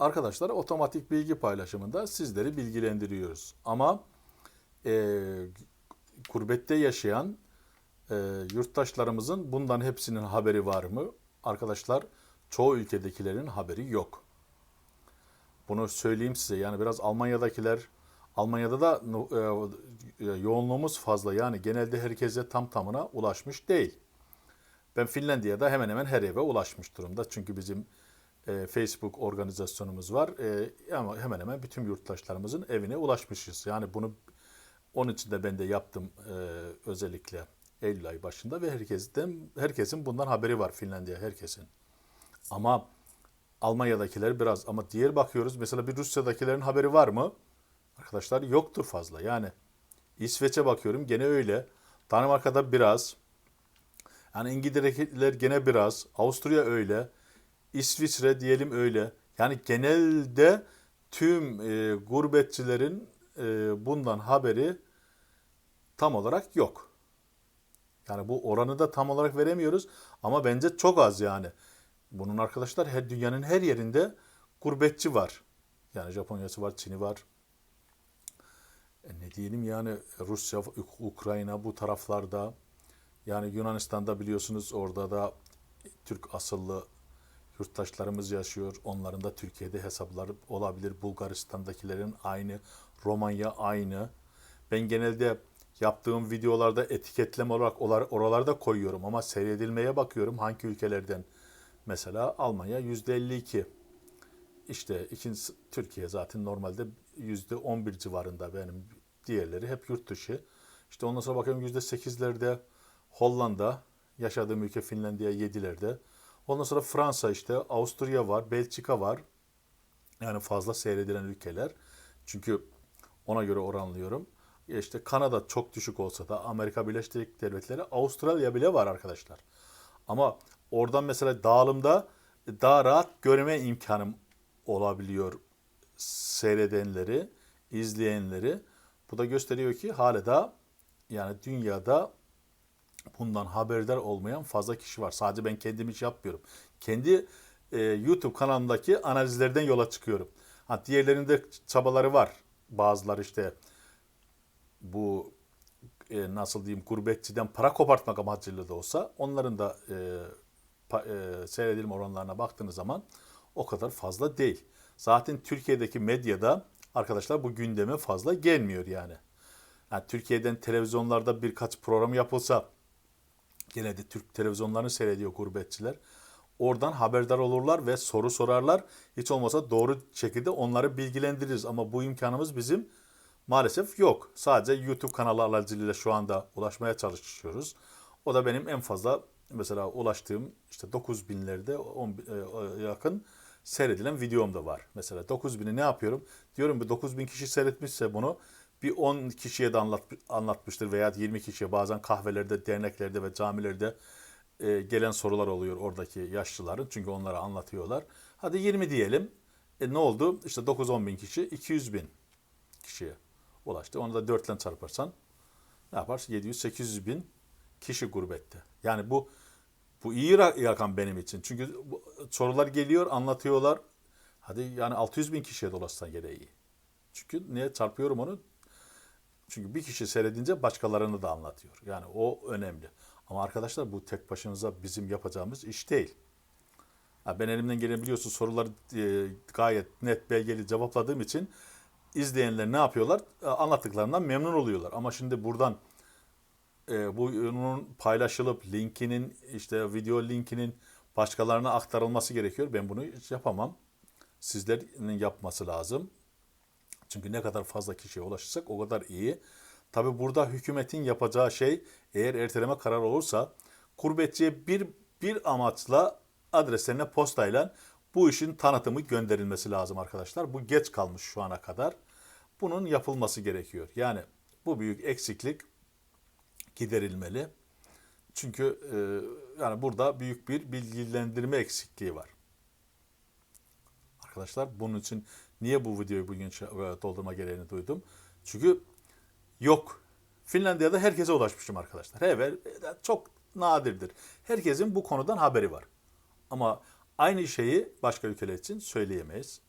arkadaşlar otomatik bilgi paylaşımında sizleri bilgilendiriyoruz. Ama e, gurbette yaşayan e, yurttaşlarımızın bundan hepsinin haberi var mı? Arkadaşlar çoğu ülkedekilerin haberi yok. Bunu söyleyeyim size. Yani biraz Almanya'dakiler Almanya'da da e, e, yoğunluğumuz fazla. Yani genelde herkese tam tamına ulaşmış değil. Ben Finlandiya'da hemen hemen her eve ulaşmış durumda. Çünkü bizim e, Facebook organizasyonumuz var. E, ama hemen hemen bütün yurttaşlarımızın evine ulaşmışız. Yani bunu onun için de ben de yaptım e, özellikle Eylül ayı başında ve herkesten herkesin bundan haberi var Finlandiya herkesin. Ama Almanya'dakiler biraz ama diğer bakıyoruz mesela bir Rusya'dakilerin haberi var mı? Arkadaşlar yoktur fazla. Yani İsveç'e bakıyorum gene öyle. Danimarka'da biraz. Yani İngiltere'dekiler gene biraz. Avusturya öyle. İsviçre diyelim öyle. Yani genelde tüm e, gurbetçilerin e, bundan haberi tam olarak yok. Yani bu oranı da tam olarak veremiyoruz ama bence çok az yani. Bunun arkadaşlar her dünyanın her yerinde gurbetçi var. Yani Japonya'sı var, Çin'i var. E ne diyelim yani Rusya, Uk- Ukrayna bu taraflarda. Yani Yunanistan'da biliyorsunuz orada da Türk asıllı yurttaşlarımız yaşıyor. Onların da Türkiye'de hesapları olabilir. Bulgaristan'dakilerin aynı, Romanya aynı. Ben genelde yaptığım videolarda etiketleme olarak olar- oralarda koyuyorum ama seyredilmeye bakıyorum hangi ülkelerden. Mesela Almanya %52. İşte ikincisi Türkiye zaten normalde %11 civarında benim. Diğerleri hep yurt dışı. İşte ondan sonra bakıyorum %8'lerde Hollanda, yaşadığım ülke Finlandiya 7'lerde. Ondan sonra Fransa işte, Avusturya var, Belçika var. Yani fazla seyredilen ülkeler. Çünkü ona göre oranlıyorum. İşte Kanada çok düşük olsa da Amerika Birleşik Devletleri, Avustralya bile var arkadaşlar. Ama oradan mesela dağılımda daha rahat görme imkanım olabiliyor seyredenleri, izleyenleri. Bu da gösteriyor ki hala da yani dünyada bundan haberdar olmayan fazla kişi var. Sadece ben kendim hiç yapmıyorum. Kendi e, YouTube kanalımdaki analizlerden yola çıkıyorum. Ha, diğerlerinde çabaları var. Bazıları işte bu e, nasıl diyeyim gurbetçiden para kopartmak amacıyla da olsa onların da e, pa- e, seyredilme oranlarına baktığınız zaman o kadar fazla değil. Zaten Türkiye'deki medyada arkadaşlar bu gündeme fazla gelmiyor yani. Yani Türkiye'den televizyonlarda birkaç program yapılsa gene de Türk televizyonlarını seyrediyor gurbetçiler. Oradan haberdar olurlar ve soru sorarlar. Hiç olmasa doğru şekilde onları bilgilendiririz. Ama bu imkanımız bizim maalesef yok. Sadece YouTube kanalı aracılığıyla şu anda ulaşmaya çalışıyoruz. O da benim en fazla mesela ulaştığım işte 9000'lerde 10 bin- e, yakın seyredilen videom da var. Mesela 9000'i ne yapıyorum? Diyorum bir 9000 kişi seyretmişse bunu bir 10 kişiye de anlat, anlatmıştır veya 20 kişiye bazen kahvelerde, derneklerde ve camilerde e, gelen sorular oluyor oradaki yaşlıların. Çünkü onlara anlatıyorlar. Hadi 20 diyelim. E, ne oldu? İşte 9-10 bin kişi 200 bin kişiye ulaştı. Onu da 4 ile çarparsan ne yapar? 700-800 bin kişi gurbette. Yani bu bu iyi ra- rakam benim için. Çünkü sorular geliyor, anlatıyorlar. Hadi yani 600 bin kişiye dolaşsan gene iyi. Çünkü niye çarpıyorum onu? Çünkü bir kişi seyredince başkalarını da anlatıyor. Yani o önemli. Ama arkadaşlar bu tek başımıza bizim yapacağımız iş değil. Ben elimden gelen biliyorsun soruları e, gayet net belgeli cevapladığım için izleyenler ne yapıyorlar? E, anlattıklarından memnun oluyorlar. Ama şimdi buradan e, bunun paylaşılıp linkinin işte video linkinin başkalarına aktarılması gerekiyor. Ben bunu hiç yapamam. Sizlerin yapması lazım. Çünkü ne kadar fazla kişiye ulaşırsak o kadar iyi. Tabi burada hükümetin yapacağı şey eğer erteleme kararı olursa gurbetçiye bir, bir amaçla adreslerine postayla bu işin tanıtımı gönderilmesi lazım arkadaşlar. Bu geç kalmış şu ana kadar. Bunun yapılması gerekiyor. Yani bu büyük eksiklik giderilmeli. Çünkü e, yani burada büyük bir bilgilendirme eksikliği var. Arkadaşlar bunun için niye bu videoyu bugün e, doldurma gereğini duydum? Çünkü yok. Finlandiya'da herkese ulaşmışım arkadaşlar. Evet çok nadirdir. Herkesin bu konudan haberi var. Ama aynı şeyi başka ülkeler için söyleyemeyiz.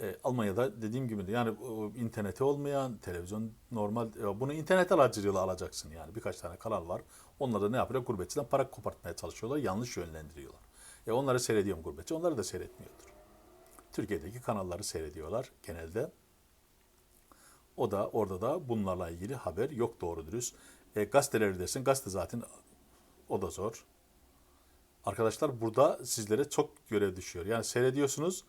E, Almanya'da dediğim gibi yani o interneti olmayan televizyon normal e, bunu internet aracılığıyla alacaksın yani birkaç tane kanal var. Onlar da ne yapıyor? Gurbetçiden para kopartmaya çalışıyorlar. Yanlış yönlendiriyorlar. E onları seyrediyorum gurbetçi. Onları da seyretmiyordur. Türkiye'deki kanalları seyrediyorlar genelde. O da orada da bunlarla ilgili haber yok doğru dürüst. E, gazeteleri desin. Gazete zaten o da zor. Arkadaşlar burada sizlere çok görev düşüyor. Yani seyrediyorsunuz.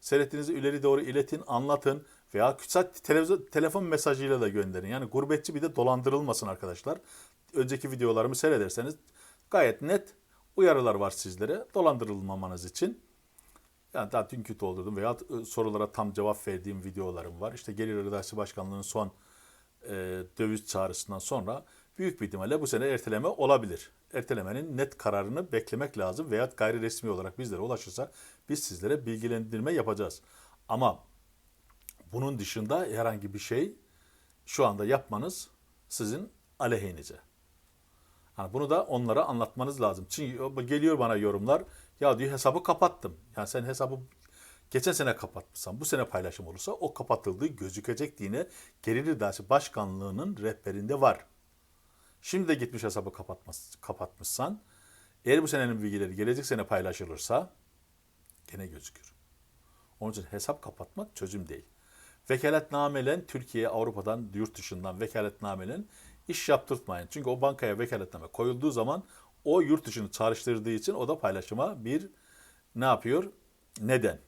Seyrettiğinizi ileri doğru iletin, anlatın veya küçük televizyon, telefon mesajıyla da gönderin. Yani gurbetçi bir de dolandırılmasın arkadaşlar. Önceki videolarımı seyrederseniz gayet net uyarılar var sizlere dolandırılmamanız için. Yani daha dünkü doldurdum veya e, sorulara tam cevap verdiğim videolarım var. İşte Gelir İdaresi Başkanlığı'nın son e, döviz çağrısından sonra büyük bir ihtimalle bu sene erteleme olabilir. Ertelemenin net kararını beklemek lazım veya gayri resmi olarak bizlere ulaşırsa biz sizlere bilgilendirme yapacağız. Ama bunun dışında herhangi bir şey şu anda yapmanız sizin aleyhinize. Yani bunu da onlara anlatmanız lazım. Çünkü geliyor bana yorumlar. Ya diyor hesabı kapattım. Yani sen hesabı geçen sene kapatmışsan bu sene paylaşım olursa o kapatıldığı gözükecek diye Gelir İdaresi Başkanlığı'nın rehberinde var. Şimdi de gitmiş hesabı kapatmış, kapatmışsan eğer bu senenin bilgileri gelecek sene paylaşılırsa gene gözükür. Onun için hesap kapatmak çözüm değil. Vekaletnamelen Türkiye'ye Avrupa'dan yurt dışından vekaletnamelen iş yaptırtmayın. Çünkü o bankaya vekaletname koyulduğu zaman o yurt dışını çağrıştırdığı için o da paylaşıma bir ne yapıyor? Neden?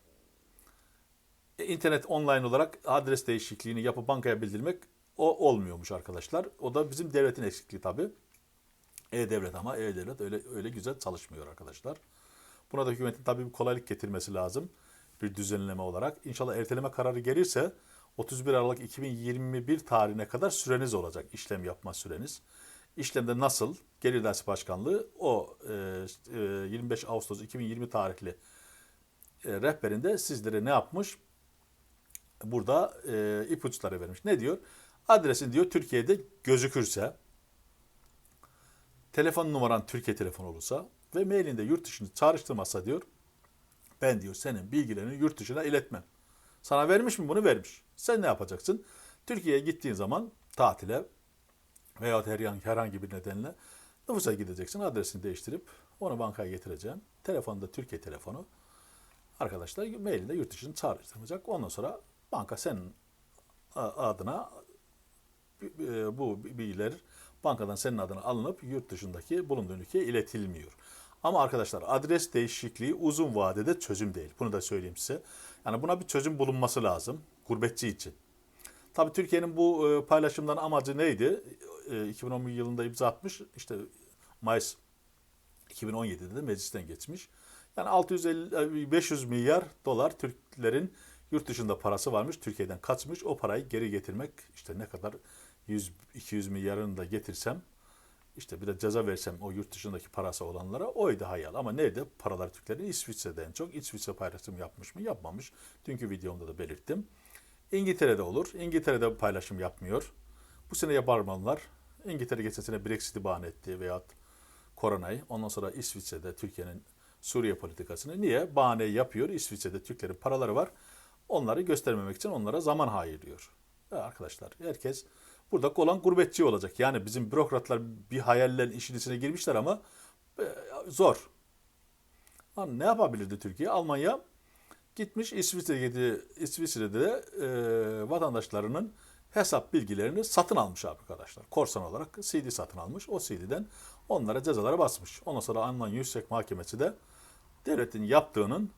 E, internet online olarak adres değişikliğini yapıp bankaya bildirmek o olmuyormuş arkadaşlar. O da bizim devletin eksikliği tabii. E-Devlet ama E-Devlet öyle öyle güzel çalışmıyor arkadaşlar. Buna da hükümetin tabii bir kolaylık getirmesi lazım. Bir düzenleme olarak. İnşallah erteleme kararı gelirse 31 Aralık 2021 tarihine kadar süreniz olacak. işlem yapma süreniz. İşlemde nasıl? Gelir İdaresi Başkanlığı o e, 25 Ağustos 2020 tarihli e, rehberinde sizlere ne yapmış? Burada e, ipuçları vermiş. Ne diyor? Adresin diyor Türkiye'de gözükürse, telefon numaran Türkiye telefonu olursa ve mailinde yurt dışını çağrıştırmazsa diyor, ben diyor senin bilgilerini yurt dışına iletmem. Sana vermiş mi bunu vermiş. Sen ne yapacaksın? Türkiye'ye gittiğin zaman tatile veya herhangi, herhangi bir nedenle nüfusa gideceksin. Adresini değiştirip onu bankaya getireceğim. Telefonda Türkiye telefonu. Arkadaşlar mailinde yurt dışını çağrıştırmayacak. Ondan sonra banka senin adına e, bu bilgiler bankadan senin adına alınıp yurt dışındaki bulunduğun ülkeye iletilmiyor. Ama arkadaşlar adres değişikliği uzun vadede çözüm değil. Bunu da söyleyeyim size. Yani buna bir çözüm bulunması lazım gurbetçi için. Tabii Türkiye'nin bu e, paylaşımdan amacı neydi? 2011 e, yılında imza atmış. İşte Mayıs 2017'de de meclisten geçmiş. Yani 650 500 milyar dolar Türklerin yurt dışında parası varmış. Türkiye'den kaçmış. O parayı geri getirmek işte ne kadar 100-200 milyarını da getirsem işte bir de ceza versem o yurt dışındaki parası olanlara oydu hayal. Ama nerede? Paralar Türklerin İsviçre'den çok. İsviçre paylaşım yapmış mı? Yapmamış. Dünkü videomda da belirttim. İngiltere'de olur. İngiltere'de paylaşım yapmıyor. Bu sene yaparmalılar. İngiltere geçen sene Brexit'i bahane etti veyahut koronayı. Ondan sonra İsviçre'de Türkiye'nin Suriye politikasını niye? Bahane yapıyor. İsviçre'de Türklerin paraları var. Onları göstermemek için onlara zaman hayırlıyor. Ya arkadaşlar herkes burada olan gurbetçi olacak. Yani bizim bürokratlar bir hayallerin işin içine girmişler ama e, zor. Lan ne yapabilirdi Türkiye? Almanya gitmiş İsviçre'de, İsviçre'de de e, vatandaşlarının hesap bilgilerini satın almış arkadaşlar. Korsan olarak CD satın almış. O CD'den onlara cezalara basmış. Ondan sonra Almanya Yüksek Mahkemesi de devletin yaptığının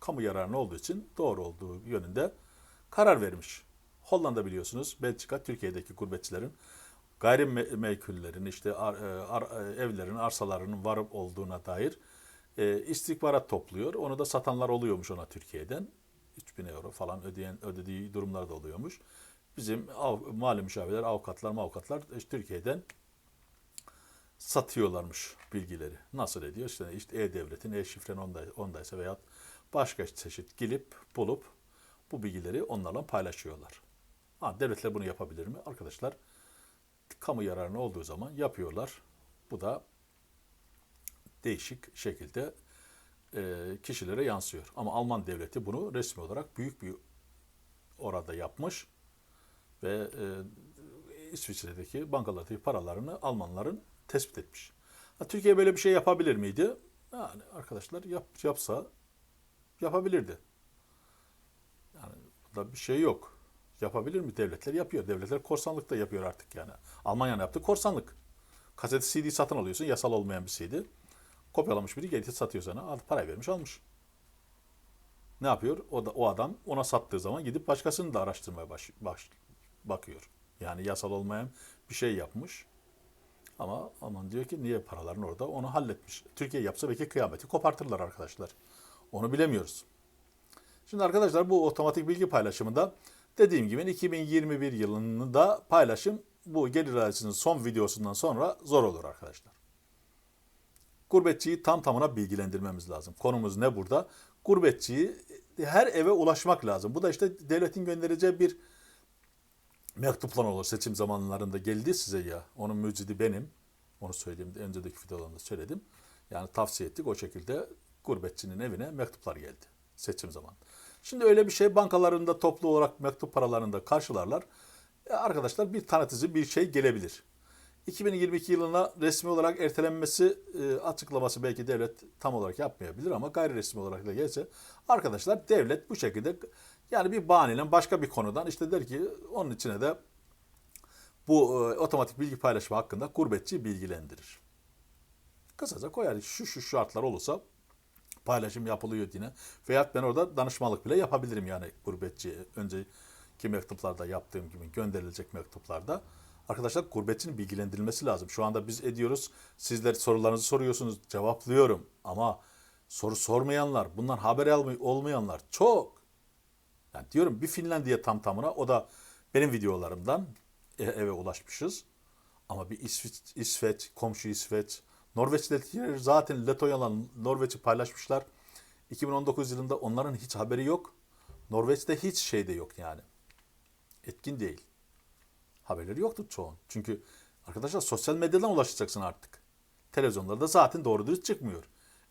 kamu yararına olduğu için doğru olduğu yönünde karar vermiş. Hollanda biliyorsunuz Belçika Türkiye'deki gurbetçilerin gayrimenkullerin işte ar, e, ar, e, evlerin arsalarının var olduğuna dair e, istihbarat topluyor. Onu da satanlar oluyormuş ona Türkiye'den. 3000 euro falan ödeyen ödediği durumlar da oluyormuş. Bizim av, mali müşavirler, avukatlar, avukatlar işte Türkiye'den satıyorlarmış bilgileri. Nasıl ediyor? İşte, işte E-Devlet'in e-şifren onday, ondaysa veya başka çeşit gelip bulup bu bilgileri onlarla paylaşıyorlar. Ha, devletler bunu yapabilir mi? Arkadaşlar kamu yararına olduğu zaman yapıyorlar. Bu da değişik şekilde e, kişilere yansıyor. Ama Alman devleti bunu resmi olarak büyük bir orada yapmış ve e, İsviçre'deki bankalardaki paralarını Almanların tespit etmiş. Ha, Türkiye böyle bir şey yapabilir miydi? Yani arkadaşlar yap, yapsa yapabilirdi. Yani burada bir şey yok. Yapabilir mi? Devletler yapıyor. Devletler korsanlık da yapıyor artık yani. Almanya'nın yaptığı korsanlık. Kaseti CD satın alıyorsun. Yasal olmayan bir CD. Kopyalamış biri gelip satıyor sana. Al, parayı vermiş almış. Ne yapıyor? O da o adam ona sattığı zaman gidip başkasını da araştırmaya baş, baş- bakıyor. Yani yasal olmayan bir şey yapmış. Ama aman diyor ki niye paraların orada? Onu halletmiş. Türkiye yapsa belki kıyameti kopartırlar arkadaşlar. Onu bilemiyoruz. Şimdi arkadaşlar bu otomatik bilgi paylaşımında dediğim gibi 2021 yılında paylaşım bu gelir ailesinin son videosundan sonra zor olur arkadaşlar. Gurbetçiyi tam tamına bilgilendirmemiz lazım. Konumuz ne burada? Gurbetçiyi her eve ulaşmak lazım. Bu da işte devletin göndereceği bir mektuplan olur. Seçim zamanlarında geldi size ya. Onun mücidi benim. Onu söyleyeyim. Önceki videolarımda söyledim. Yani tavsiye ettik. O şekilde gurbetçinin evine mektuplar geldi. Seçim zamanı. Şimdi öyle bir şey bankalarında toplu olarak mektup paralarında karşılarlar. E, arkadaşlar bir tanıtıcı bir şey gelebilir. 2022 yılına resmi olarak ertelenmesi e, açıklaması belki devlet tam olarak yapmayabilir ama gayri resmi olarak da gelse arkadaşlar devlet bu şekilde yani bir bahaneyle başka bir konudan işte der ki onun içine de bu e, otomatik bilgi paylaşımı hakkında gurbetçi bilgilendirir. Kısaca koyar şu şu şartlar olursa paylaşım yapılıyor yine. Veyahut ben orada danışmanlık bile yapabilirim yani gurbetçi. Önceki mektuplarda yaptığım gibi gönderilecek mektuplarda. Arkadaşlar gurbetçinin bilgilendirilmesi lazım. Şu anda biz ediyoruz. Sizler sorularınızı soruyorsunuz. Cevaplıyorum. Ama soru sormayanlar, bundan haber almay- olmayanlar çok. Yani diyorum bir Finlandiya tam tamına o da benim videolarımdan e- eve ulaşmışız. Ama bir İsveç, İsveç komşu İsveç, Norveç'tekiler zaten Letonya'la Norveç'i paylaşmışlar. 2019 yılında onların hiç haberi yok. Norveç'te hiç şey de yok yani. Etkin değil. Haberleri yoktu çoğun. Çünkü arkadaşlar sosyal medyadan ulaşacaksın artık. Televizyonlarda zaten doğru dürüst çıkmıyor.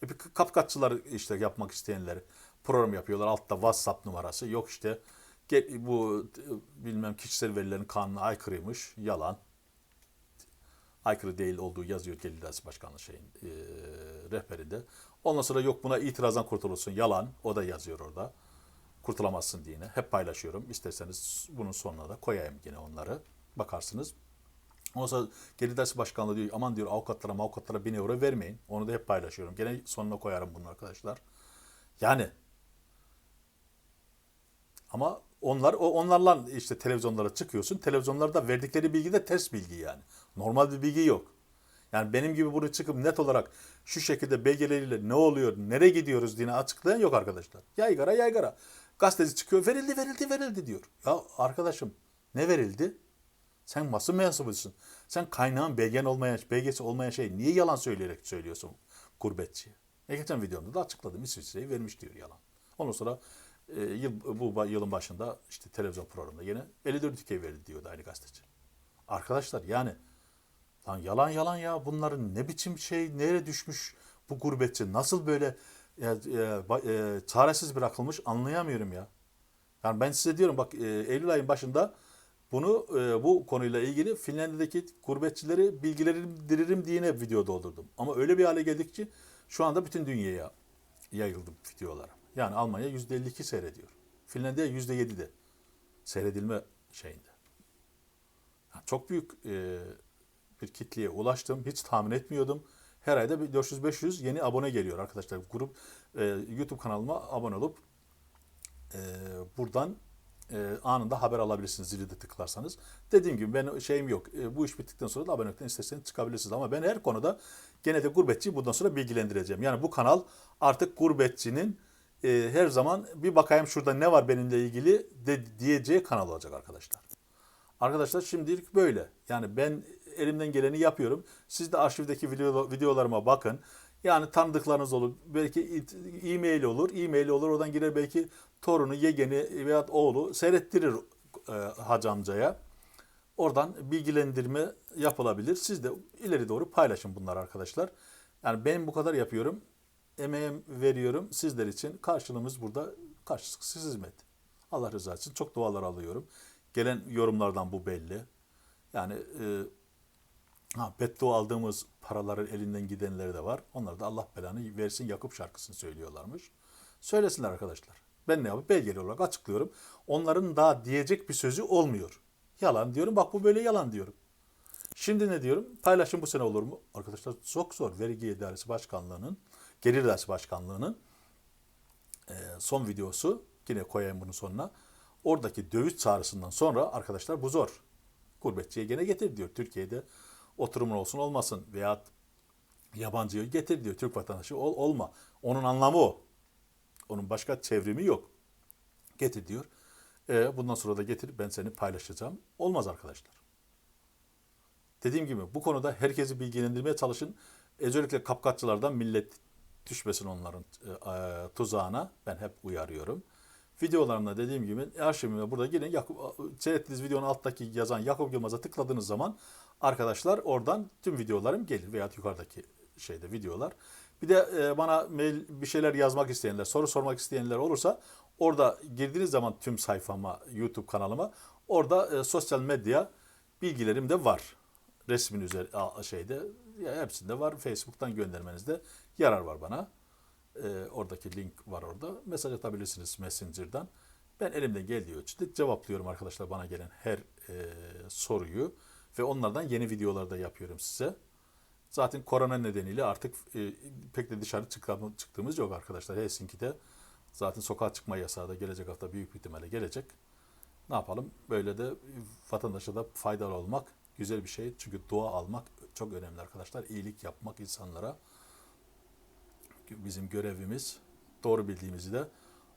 E bir kapkaççılar işte yapmak isteyenler program yapıyorlar. Altta WhatsApp numarası. Yok işte bu e, bilmem kişisel verilerin kanuna aykırıymış. Yalan aykırı değil olduğu yazıyor Gelir İdaresi Başkanlığı şeyin e, rehberinde. Ondan sonra yok buna itirazdan kurtulursun. Yalan. O da yazıyor orada. Kurtulamazsın diye. Hep paylaşıyorum. İsterseniz bunun sonuna da koyayım yine onları. Bakarsınız. Ondan sonra Gelir İdaresi Başkanlığı diyor aman diyor avukatlara avukatlara bin euro vermeyin. Onu da hep paylaşıyorum. Gene sonuna koyarım bunu arkadaşlar. Yani ama onlar o onlarla işte televizyonlara çıkıyorsun. Televizyonlarda verdikleri bilgi de ters bilgi yani. Normal bir bilgi yok. Yani benim gibi bunu çıkıp net olarak şu şekilde belgeleriyle ne oluyor, nereye gidiyoruz diye açıklayan yok arkadaşlar. Yaygara yaygara. Gazeteci çıkıyor verildi verildi verildi diyor. Ya arkadaşım ne verildi? Sen basın mensubusun. Sen kaynağın belgen olmayan, belgesi olmayan şey niye yalan söyleyerek söylüyorsun gurbetçiye? E geçen videomda da açıkladım. İsviçre'yi vermiş diyor yalan. Ondan sonra e, yıl, bu yılın başında işte televizyon programında yine 54 ülke verildi diyordu aynı gazeteci. Arkadaşlar yani lan yalan yalan ya bunların ne biçim şey nereye düşmüş bu gurbetçi nasıl böyle e, e, e, çaresiz bırakılmış anlayamıyorum ya. Yani ben size diyorum bak e, Eylül ayın başında bunu e, bu konuyla ilgili Finlandiya'daki gurbetçileri bilgilendiririm diye ne video doldurdum. Ama öyle bir hale geldik ki şu anda bütün dünyaya yayıldı videolar. Yani Almanya %52 seyrediyor. Finlandiya %7'de seyredilme şeyinde. Yani çok büyük e, bir kitleye ulaştım. Hiç tahmin etmiyordum. Her ayda bir 400-500 yeni abone geliyor arkadaşlar. Grup e, YouTube kanalıma abone olup e, buradan e, anında haber alabilirsiniz zili de tıklarsanız. Dediğim gibi ben şeyim yok. E, bu iş bittikten sonra da abonelikten isterseniz çıkabilirsiniz. Ama ben her konuda gene de gurbetçiyi bundan sonra bilgilendireceğim. Yani bu kanal artık gurbetçinin e, her zaman bir bakayım şurada ne var benimle ilgili de, diyeceği kanal olacak arkadaşlar. Arkadaşlar şimdilik böyle. Yani ben elimden geleni yapıyorum. Siz de arşivdeki video, videolarıma bakın. Yani tanıdıklarınız olur. Belki e-mail olur. E-mail olur. Oradan girer belki torunu, yegeni veya oğlu seyrettirir e, hacı amcaya. Oradan bilgilendirme yapılabilir. Siz de ileri doğru paylaşın bunları arkadaşlar. Yani benim bu kadar yapıyorum. Emeğim veriyorum sizler için. Karşılığımız burada karşılıksız hizmet. Allah rızası için çok dualar alıyorum. Gelen yorumlardan bu belli. Yani e, ha, beddua aldığımız paraların elinden gidenleri de var. Onlar da Allah belanı versin Yakup şarkısını söylüyorlarmış. Söylesinler arkadaşlar. Ben ne yapayım? Belgeli olarak açıklıyorum. Onların daha diyecek bir sözü olmuyor. Yalan diyorum. Bak bu böyle yalan diyorum. Şimdi ne diyorum? Paylaşım bu sene olur mu? Arkadaşlar çok zor. Vergi İdaresi Başkanlığı'nın, Gelir İdaresi Başkanlığı'nın e, son videosu. Yine koyayım bunun sonuna. Oradaki döviz çağrısından sonra arkadaşlar bu zor. Gurbetçiye gene getir diyor. Türkiye'de oturumun olsun olmasın veya yabancıyı getir diyor. Türk vatandaşı ol olma. Onun anlamı o. Onun başka çevrimi yok. Getir diyor. E, bundan sonra da getir ben seni paylaşacağım. Olmaz arkadaşlar. Dediğim gibi bu konuda herkesi bilgilendirmeye çalışın. Özellikle kapkaççılardan millet düşmesin onların e, tuzağına. Ben hep uyarıyorum. Videolarımda dediğim gibi arşivime burada gelin. Yakup, seyrettiğiniz videonun alttaki yazan Yakup Yılmaz'a tıkladığınız zaman arkadaşlar oradan tüm videolarım gelir. Veya yukarıdaki şeyde videolar. Bir de e, bana mail bir şeyler yazmak isteyenler, soru sormak isteyenler olursa orada girdiğiniz zaman tüm sayfama, YouTube kanalıma orada e, sosyal medya bilgilerim de var. Resmin üzeri şeyde ya hepsinde var. Facebook'tan göndermenizde yarar var bana. E, oradaki link var orada. Mesaj atabilirsiniz Messenger'dan. Ben elimden geldiği ölçüde cevaplıyorum arkadaşlar bana gelen her e, soruyu ve onlardan yeni videolar da yapıyorum size. Zaten korona nedeniyle artık e, pek de dışarı çıktığımız yok arkadaşlar. Helsinki'de zaten sokağa çıkma yasağı da gelecek hafta büyük bir ihtimalle gelecek. Ne yapalım? Böyle de vatandaşa da faydalı olmak güzel bir şey. Çünkü dua almak çok önemli arkadaşlar. İyilik yapmak insanlara bizim görevimiz. Doğru bildiğimizi de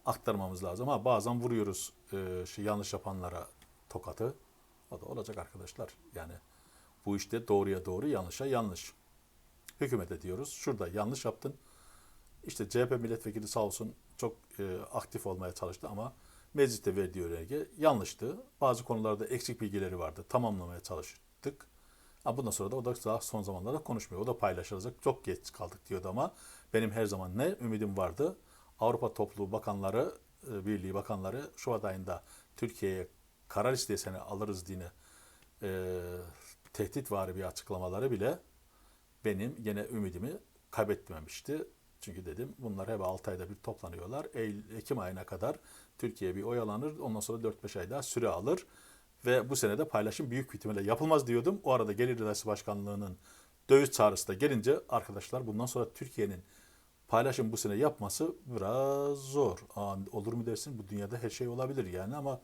aktarmamız lazım. Ha bazen vuruyoruz e, şey yanlış yapanlara tokatı. O da olacak arkadaşlar. Yani bu işte doğruya doğru, yanlışa yanlış. Hükümete diyoruz. Şurada yanlış yaptın. İşte CHP milletvekili sağ olsun çok e, aktif olmaya çalıştı ama mecliste verdiği önerge yanlıştı. Bazı konularda eksik bilgileri vardı. Tamamlamaya çalıştık. Ama bundan sonra da o da daha son zamanlarda konuşmuyor. O da paylaşılacak. Çok geç kaldık diyordu ama benim her zaman ne ümidim vardı. Avrupa Topluluğu Bakanları, e, Birliği Bakanları Şubat ayında Türkiye'ye kara listeye seni alırız diye e, tehdit bir açıklamaları bile benim gene ümidimi kaybetmemişti. Çünkü dedim bunlar hep 6 ayda bir toplanıyorlar. Eylül, Ekim ayına kadar Türkiye bir oyalanır. Ondan sonra 4-5 ay daha süre alır. Ve bu sene de paylaşım büyük ihtimalle yapılmaz diyordum. O arada Gelir İdaresi Başkanlığı'nın döviz çağrısı da gelince arkadaşlar bundan sonra Türkiye'nin paylaşım bu sene yapması biraz zor. Aa, olur mu dersin? Bu dünyada her şey olabilir yani ama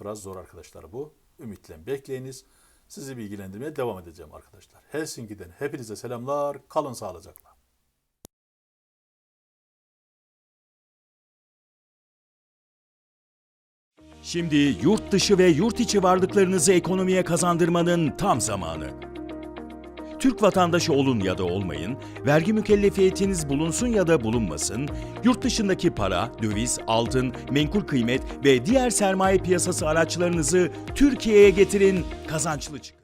biraz zor arkadaşlar bu. Ümitle bekleyiniz. Sizi bilgilendirmeye devam edeceğim arkadaşlar. Helsinki'den hepinize selamlar. Kalın sağlıcakla. Şimdi yurt dışı ve yurt içi varlıklarınızı ekonomiye kazandırmanın tam zamanı. Türk vatandaşı olun ya da olmayın, vergi mükellefiyetiniz bulunsun ya da bulunmasın, yurt dışındaki para, döviz, altın, menkul kıymet ve diğer sermaye piyasası araçlarınızı Türkiye'ye getirin, kazançlı çıkın.